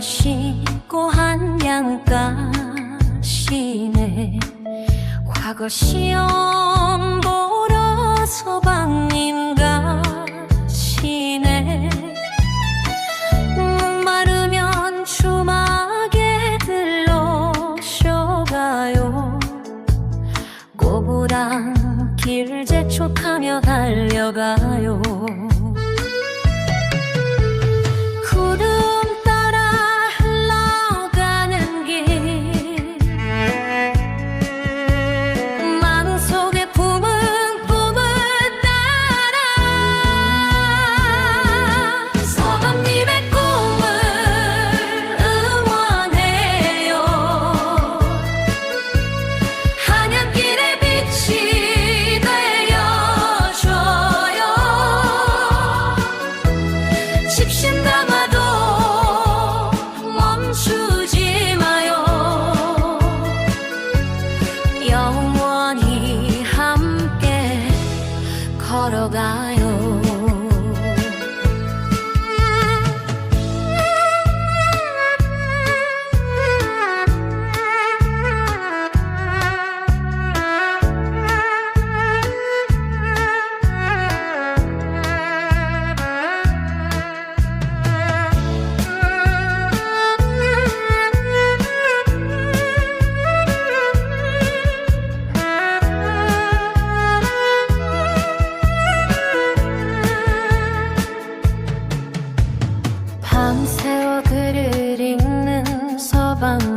씻고 한양가시네. 과거 시험 보러 서방님 가시네. 목마르면 주막에 들러셔가요. 꼬부랑 길 재촉하며 달려가요 life. fun.